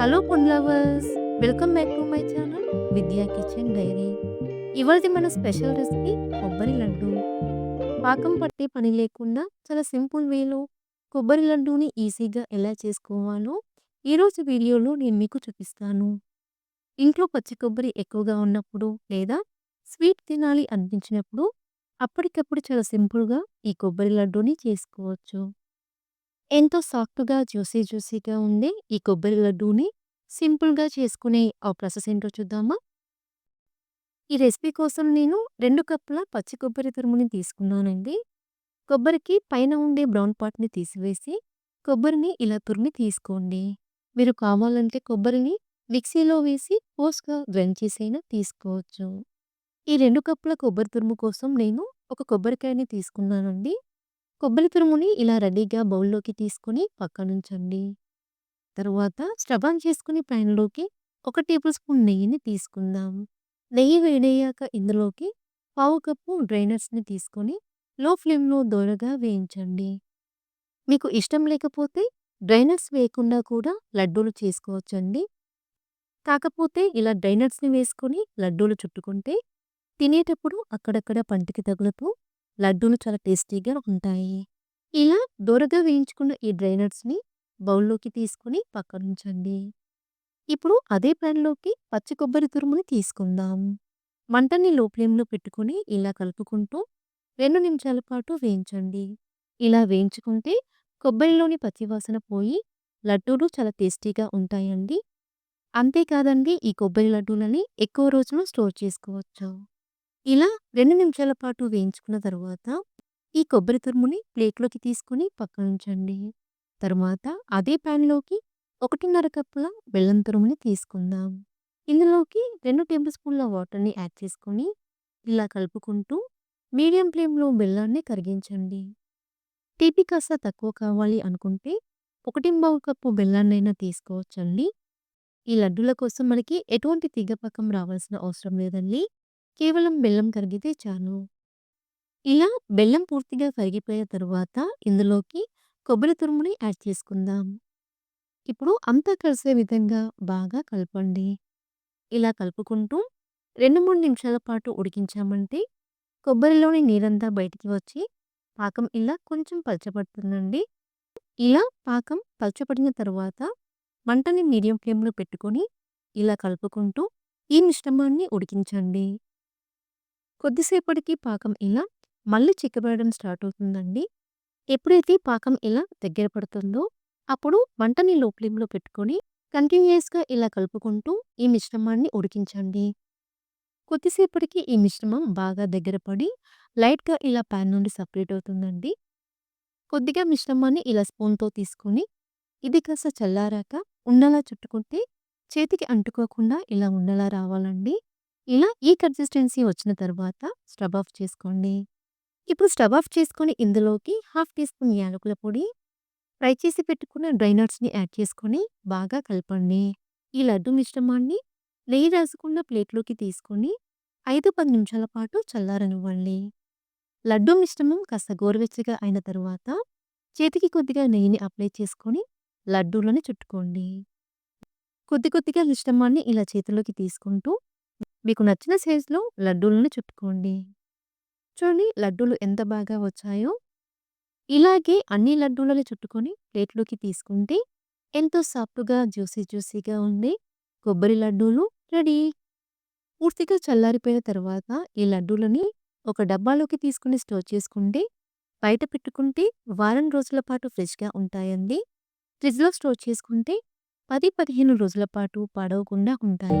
Hello food lovers welcome back to my channel Vidya kitchen diary ఇవాళ మన special recipe కొబ్బరి లడ్డు. పాకం పట్టే పని లేకుండా చాలా సింపుల్ వేలో కొబ్బరి లడ్డూని ఈజీగా ఎలా చేసుకోవాలో ఈరోజు వీడియోలో నేను మీకు చూపిస్తాను. ఇంట్లో పచ్చి కొబ్బరి ఎక్కువగా ఉన్నప్పుడు లేదా స్వీట్ తినాలి అనిపించినప్పుడు అప్పటికప్పుడు చాలా సింపుల్గా ఈ కొబ్బరి లడ్డూని చేసుకోవచ్చు. ఎంతో సాఫ్ట్‌గా, జ్యూసీ జ్యూసీగా ఉండే ఈ కొబ్బరి లడ్డూని సింపుల్‌గా చేసుకునే ఆ ప్రాసెస్ ఏంటో చూద్దామా? ఈ రెసిపీ కోసం నేను 2 కప్పుల పచ్చి కొబ్బరి తురుముని తీసుకున్నానండి. కొబ్బరికి పైన ఉండే బ్రౌన్ పార్ట్‌ని తీసివేసి, కొబ్బరిని ఇలా తురిమి తీసుకోండి. మీరు కావాలంటే కొబ్బరిని మిక్సీలో వేసి కోర్స్‌గా గ్రైండ్ చేసైనా తీసుకోవచ్చు. ఈ 2 కప్పుల కొబ్బరి తురుము కోసం నేను ఒక కొబ్బరికాయని తీసుకున్నానండి. కొబ్బరి తురుముని ఇలా రెడీగా బౌల్‌లోకి తీసుకొని పక్కనుంచండి. తరువాత స్టవ్ ఆన్ చేసుకొని ప్యాన్‌లోకి ఒక టేబుల్ స్పూన్ నెయ్యిని తీసుకుందాం. నెయ్యి వేడయ్యాక ఇందులోకి పావు కప్పు డ్రైనర్స్ని తీసుకొని లో ఫ్లేమ్‌లో దోరగా వేయించండి. మీకు ఇష్టం లేకపోతే డ్రైనర్స్ వేయకుండా కూడా లడ్డూలు చేసుకోవచ్చండి. కాకపోతే ఇలా డ్రైనర్స్ని వేసుకొని లడ్డూలు చుట్టుకుంటే తినేటప్పుడు అక్కడక్కడ పంటికి తగులుతూ లడ్డూలు చాలా టేస్టీగా ఉంటాయి. ఇలా దోరగా వేయించుకున్న ఈ డ్రైనట్స్ని బౌల్లోకి బౌల్‌లోకి తీసుకొని పక్కనుంచండి. ఇప్పుడు అదే ప్యాన్‌లోకి పచ్చి కొబ్బరి తురుముని తీసుకుందాం. మంటని లో ఫ్లేమ్‌లో పెట్టుకొని ఇలా కలుపుకుంటూ రెండు నిమిషాల పాటు వేయించండి. ఇలా వేయించుకుంటే కొబ్బరిలోని పచ్చి వాసన పోయి లడ్డూలు చాలా టేస్టీగా ఉంటాయండి. అంతేకాదండి ఈ కొబ్బరి లడ్డూలని ఎక్కువ రోజులు స్టోర్ చేసుకోవచ్చు. ఇలా రెండు నిమిషాల పాటు వేయించుకున్న తర్వాత ఈ కొబ్బరి తురుముని ప్లేట్‌లోకి తీసుకొని పక్కనుంచండి. తర్వాత అదే ప్యాన్‌లోకి 1.5 కప్పుల బెల్లం తురుముని తీసుకుందాం. ఇందులోకి రెండు టేబుల్ స్పూన్ల వాటర్‌ని యాడ్ చేసుకొని ఇలా కలుపుకుంటూ మీడియం ఫ్లేమ్‌లో బెల్లాన్ని కరిగించండి. తీపి కాస్త తక్కువ కావాలి అనుకుంటే 1 కప్పు బెల్లాన్నైనా తీసుకోవచ్చండి. ఈ లడ్డూల కోసం మనకి ఎటువంటి తీగ రావాల్సిన అవసరం లేదండి. కేవలం బెల్లం కరిగితే చాలు. ఇలా బెల్లం పూర్తిగా కరిగిపోయిన తరువాత ఇందులోకి కొబ్బరి తురుముని యాడ్ చేసుకుందాం. ఇప్పుడు అంతా కలిసే విధంగా బాగా కలపండి. ఇలా కలుపుకుంటూ 2, 3 నిమిషాల పాటు ఉడికించామంటే కొబ్బరిలోని నీరంతా బయటికి వచ్చి పాకం ఇలా కొంచెం పలచబడుతుందండి. ఇలా పాకం పలచబడిన తరువాత మంటని మీడియం ఫ్లేమ్‌లో పెట్టుకొని ఇలా కలుపుకుంటూ ఈ మిశ్రమాన్ని ఉడికించండి. కొద్దిసేపటికి పాకం ఇలా మళ్ళీ చిక్కబడడం స్టార్ట్ అవుతుందండి. ఎప్పుడైతే పాకం ఇలా దగ్గర పడుతుందో అప్పుడు వంటని లో ఫ్లేమ్‌లో పెట్టుకొని కంటిన్యూస్గా ఇలా కలుపుకుంటూ ఈ మిశ్రమాన్ని ఉడికించండి. కొద్దిసేపటికి ఈ మిశ్రమం బాగా దగ్గర పడి లైట్‌గా ఇలా పాన్ నుండి సపరేట్ అవుతుందండి. కొద్దిగా మిశ్రమాన్ని ఇలా స్పూన్‌తో తీసుకొని ఇది కాస్త చల్లారాక ఉండలా చుట్టుకుంటే చేతికి అంటుకోకుండా ఇలా ఉండలా రావాలండి. ఇలా ఈ కన్సిస్టెన్సీ వచ్చిన తర్వాత స్టవ్ ఆఫ్ చేసుకోండి. ఇప్పుడు స్టవ్ ఆఫ్ చేసుకొని ఇందులోకి హాఫ్ టీ స్పూన్ యాలకుల పొడి, ఫ్రై చేసి పెట్టుకున్న డ్రైనట్స్ని యాడ్ చేసుకొని బాగా కలపండి. ఈ లడ్డు మిశ్రమాన్ని నెయ్యి రాసుకున్న ప్లేట్‌లోకి తీసుకొని 5, 10 నిమిషాల పాటు చల్లారనివ్వండి. లడ్డు మిశ్రమం కాస్త గోరువెచ్చగా అయిన తరువాత చేతికి కొద్దిగా నెయ్యిని అప్లై చేసుకొని లడ్డూలని చుట్టుకోండి. కొద్ది కొద్దిగా మిశ్రమాన్ని ఇలా చేతిలోకి తీసుకుంటూ మీకు నచ్చిన సైజులో లడ్డూలను చుట్టుకోండి. చూడండి లడ్డూలు ఎంత బాగా వచ్చాయో. ఇలాగే అన్ని లడ్డూలని చుట్టుకొని ప్లేట్‌లోకి తీసుకుంటే ఎంతో సాఫ్ట్‌గా, జ్యూసీ జ్యూసీగా ఉండే కొబ్బరి లడ్డూలు రెడీ. పూర్తిగా చల్లారిపోయిన తర్వాత ఈ లడ్డూలని ఒక డబ్బాలోకి తీసుకుని స్టోర్ చేసుకుంటే బయట పెట్టుకుంటే వారం రోజుల పాటు ఫ్రెష్‌గా ఉంటాయండి. ఫ్రిడ్జ్‌లో స్టోర్ చేసుకుంటే 10, 15 రోజుల పాటు పాడవకుండా ఉంటాయి.